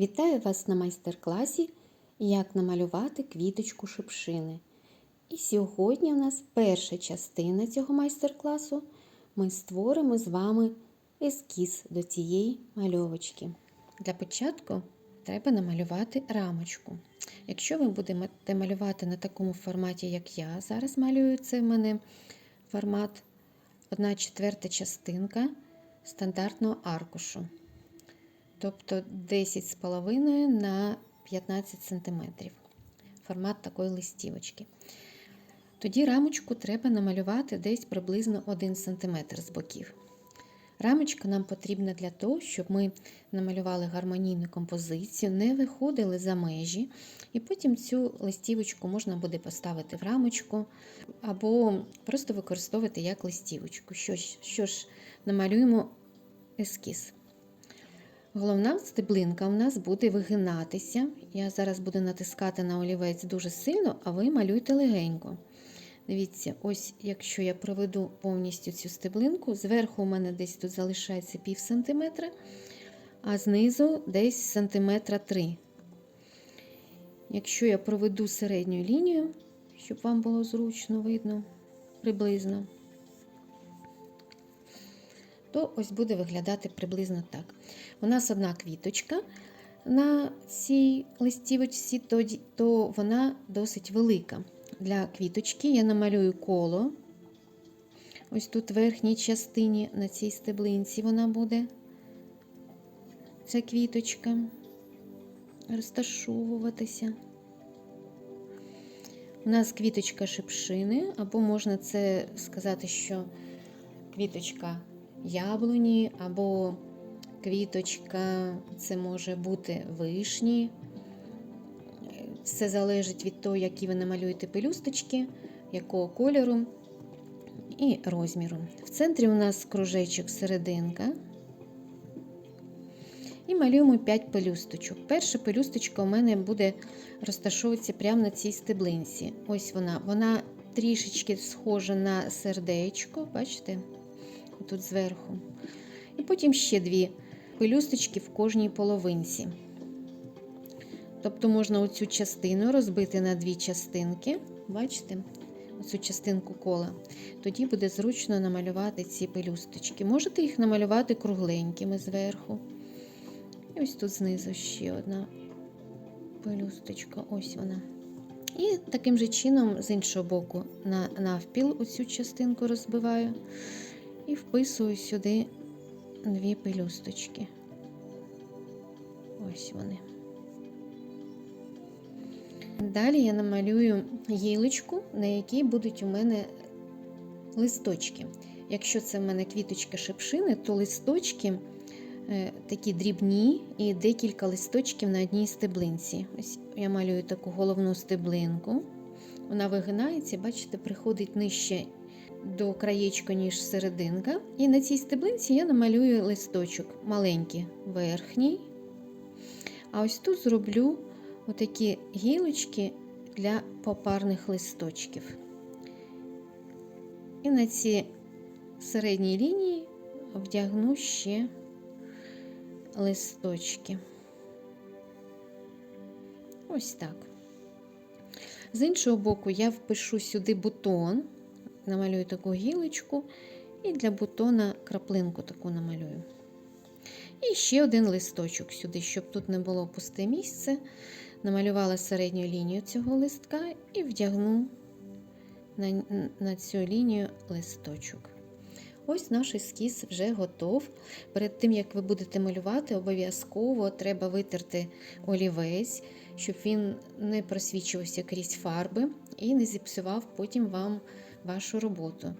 Вітаю вас на майстер-класі Як намалювати квіточку шипшини. І сьогодні у нас перша частина цього майстер-класу. Ми створимо з вами ескіз до цієї мальовочки. Для початку треба намалювати рамочку. Якщо ви будете малювати на такому форматі, як я зараз малюю, це в мене формат 1 четверта частинка стандартного аркушу тобто 10,5 на 15 см. Формат такої листівочки. Тоді рамочку треба намалювати десь приблизно 1 см з боків. Рамочка нам потрібна для того, щоб ми намалювали гармонійну композицію, не виходили за межі, і потім цю листівочку можна буде поставити в рамочку, або просто використовувати як листівочку. Що ж, що ж намалюємо ескіз. Головна стеблинка у нас буде вигинатися. Я зараз буду натискати на олівець дуже сильно, а ви малюйте легенько. Дивіться, ось якщо я проведу повністю цю стеблинку, зверху у мене десь тут залишається пів сантиметра, а знизу десь сантиметра 3. Якщо я проведу середню лінію, щоб вам було зручно видно приблизно, то ось буде виглядати приблизно так. У нас одна квіточка на цій листівочці, то, вона досить велика. Для квіточки я намалюю коло. Ось тут в верхній частині на цій стеблинці вона буде. Ця квіточка розташовуватися. У нас квіточка шипшини, або можна це сказати, що квіточка яблуні, або квіточка, це може бути вишні. Все залежить від того, які ви намалюєте пелюсточки, якого кольору і розміру. В центрі у нас кружечок серединка. І малюємо 5 пелюсточок. Перша пелюсточка у мене буде розташовуватися прямо на цій стеблинці. Ось вона. Вона трішечки схожа на сердечко, бачите? Тут зверху. І потім ще дві пелюсточки в кожній половинці. Тобто можна оцю частину розбити на дві частинки, бачите, оцю частинку кола. Тоді буде зручно намалювати ці пелюсточки. Можете їх намалювати кругленькими зверху. І ось тут знизу ще одна пелюсточка, ось вона. І таким же чином, з іншого боку, на навпіл оцю частинку розбиваю і вписую сюди дві пелюсточки. Ось вони. Далі я намалюю гілочку, на якій будуть у мене листочки. Якщо це в мене квіточка шипшини, то листочки е, такі дрібні і декілька листочків на одній стеблинці. Ось я малюю таку головну стеблинку. Вона вигинається, бачите, приходить нижче до краєчка, ніж серединка. І на цій стеблинці я намалюю листочок маленький верхній. А ось тут зроблю отакі гілочки для попарних листочків. І на ці середній лінії вдягну ще листочки. Ось так. З іншого боку, я впишу сюди бутон, намалюю таку гілочку, і для бутона краплинку таку намалюю. І ще один листочок сюди, щоб тут не було пусте місце. Намалювала середню лінію цього листка і вдягну на, на цю лінію листочок. Ось наш ескіз вже готов. Перед тим, як ви будете малювати, обов'язково треба витерти олівець, щоб він не просвічувався крізь фарби і не зіпсував потім вам вашу роботу.